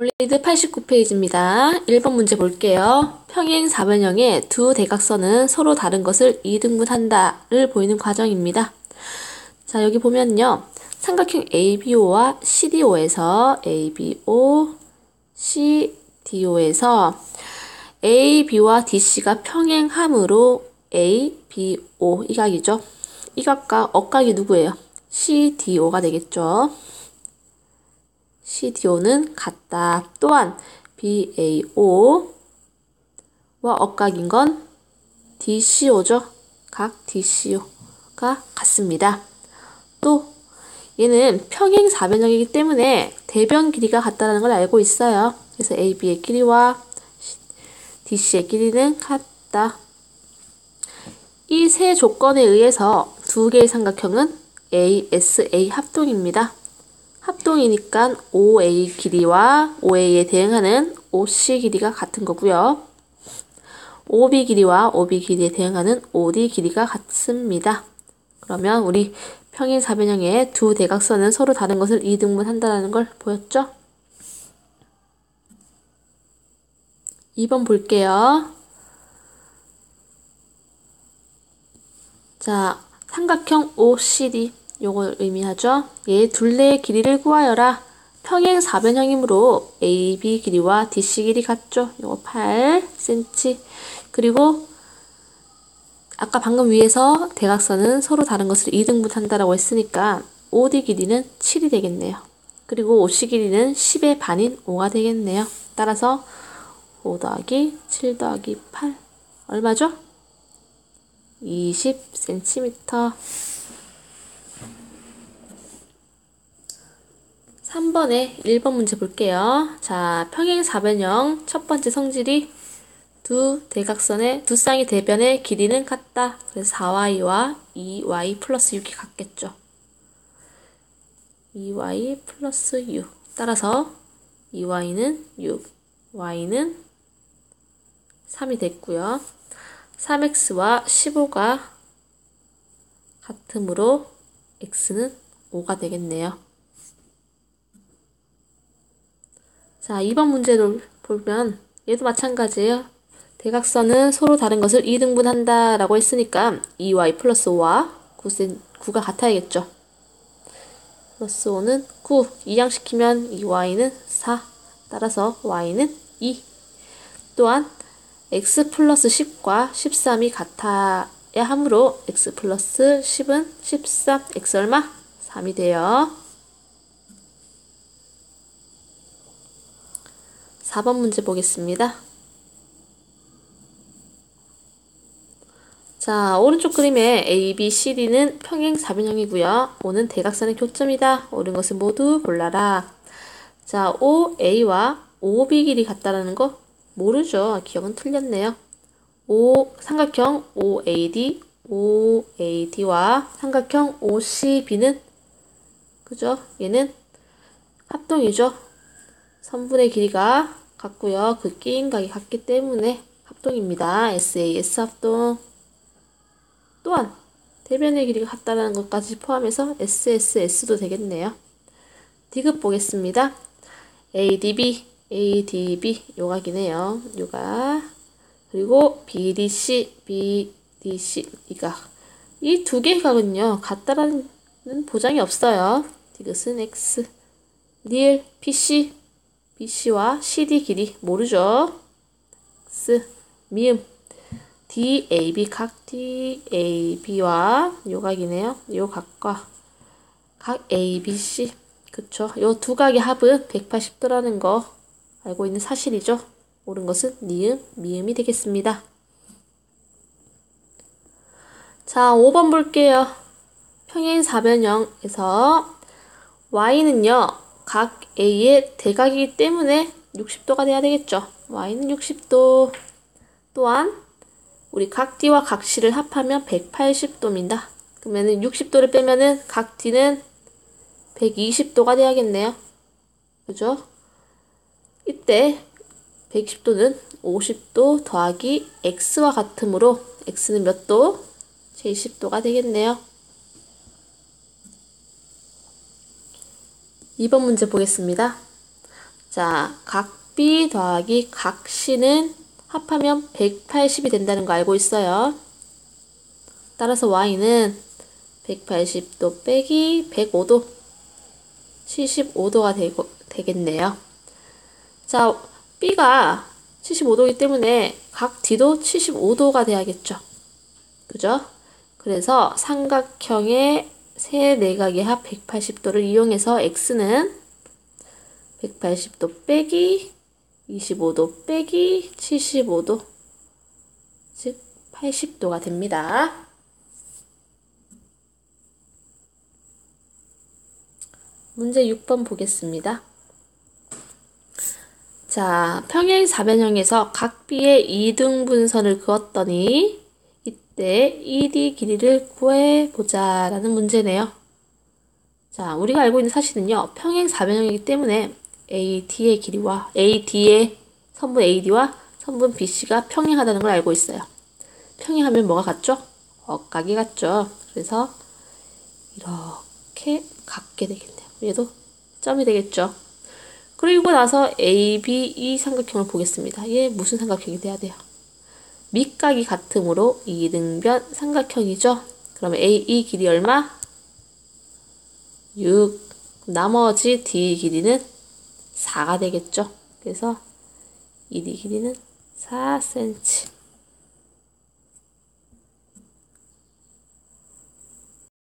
올리드 89페이지입니다. 1번 문제 볼게요. 평행 사변형의 두 대각선은 서로 다른 것을 이등분한다를 보이는 과정입니다. 자, 여기 보면요. 삼각형 ABO와 CDO에서 ABO, CDO에서 AB와 DC가 평행함으로 ABO 이 각이죠. 이 각과 억각이 누구예요? CDO가 되겠죠. CDO는 같다. 또한 BAO와 억각인 건 DCO죠. 각 DCO가 같습니다. 또 얘는 평행 사변형이기 때문에 대변 길이가 같다는 걸 알고 있어요. 그래서 AB의 길이와 DC의 길이는 같다. 이 세 조건에 의해서 두 개의 삼각형은 ASA 합동입니다. 합동이니까 OA 길이와 OA에 대응하는 OC 길이가 같은 거고요. OB 길이와 OB 길이에 대응하는 OD 길이가 같습니다. 그러면 우리 평행 사변형의 두 대각선은 서로 다른 것을 이등분한다는 걸 보였죠? 2번 볼게요. 자, 삼각형 OCD 요걸 의미하죠. 얘 둘레의 길이를 구하여라. 평행 사변형이므로 AB 길이와 DC 길이 같죠. 요거 8cm. 그리고 아까 방금 위에서 대각선은 서로 다른 것을 2등분한다라고 했으니까 OD 길이는 7이 되겠네요. 그리고 OC 길이는 10의 반인 5가 되겠네요. 따라서 5 더하기 7 더하기 8 얼마죠? 20cm 3번에 1번 문제 볼게요. 자, 평행 사변형 첫 번째 성질이 두 대각선의 두 쌍의 대변의 길이는 같다. 그래서 4y와 2y 플러스 6이 같겠죠. 2y 플러스 6. 따라서 2y는 6, y는 3이 됐고요. 3x와 15가 같으므로 x는 5가 되겠네요. 자, 2번 문제를 보면 얘도 마찬가지예요. 대각선은 서로 다른 것을 2등분한다 라고 했으니까 2y 플러스 5와 9, 가 같아야겠죠. 플러스 5는 9, 2양시키면 2y는 4, 따라서 y는 2. 또한 x 플러스 10과 13이 같아야 하므로 x 플러스 10은 13, x 얼마? 3이 돼요. 4번 문제 보겠습니다. 자, 오른쪽 그림의 A, B, C, D는 평행 사변형이고요. O는 대각선의 교점이다. 옳은 것을 모두 골라라. 자, O, A와 OB 길이 같다라는 거 모르죠. 기억은 틀렸네요. O, 삼각형 OAD, OAD와 삼각형 OCB는 그죠? 얘는 합동이죠. 선분의 길이가 같고요. 그 끼임각이 같기 때문에 합동입니다. SAS 합동. 또한 대변의 길이가 같다는 것까지 포함해서 SSS도 되겠네요. 디귿 보겠습니다. ADB, ADB 요각이네요. 요각. 그리고 BDC, BDC 이각. 이 두 개의 각은요. 같다라는 보장이 없어요. 디귿은 X. 리을 PC, BC와 CD 길이 모르죠. X, 미음. DAB 각 DAB와 요각이네요. 요 각과 각 ABC 그쵸. 요 두 각의 합은 180도라는 거 알고 있는 사실이죠. 옳은 것은 니음, 미음이 되겠습니다. 자, 5번 볼게요. 평행 사변형에서 y는요. 각 A의 대각이기 때문에 60도가 돼야 되겠죠. y는 60도. 또한 우리 각 D와 각 C를 합하면 180도입니다. 그러면은 60도를 빼면은 각 D는 120도가 돼야겠네요. 그죠? 이때 120도는 50도 더하기 X와 같으므로 X는 몇 도? 제20도가 되겠네요. 2번 문제 보겠습니다. 자, 각 B 더하기 각 C는 합하면 180이 된다는 거 알고 있어요. 따라서 Y는 180도 빼기 105도 75도가 되고, 되겠네요. 자, B가 75도이기 때문에 각 D도 75도가 돼야겠죠. 그죠? 그래서 삼각형의 세 내각의 합 180도를 이용해서 X는 180도 빼기 25도 빼기 75도 즉 80도가 됩니다. 문제 6번 보겠습니다. 자, 평행 사변형에서 각 B의 2등분선을 그었더니 이때 ED 길이를 구해보자 라는 문제네요. 자, 우리가 알고 있는 사실은요. 평행 사변형이기 때문에 AD의 길이와 AD의 선분 AD와 선분 BC가 평행하다는 걸 알고 있어요. 평행하면 뭐가 같죠? 억각이 같죠. 그래서 이렇게 같게 되겠네요. 얘도 점이 되겠죠. 그리고 나서 AB 이 삼각형을 보겠습니다. 얘 무슨 삼각형이 돼야 돼요? 밑각이 같으므로 이등변 삼각형이죠. 그러면 AE 길이 얼마? 6. 나머지 D 길이는 4가 되겠죠. 그래서 2D 길이는 4cm.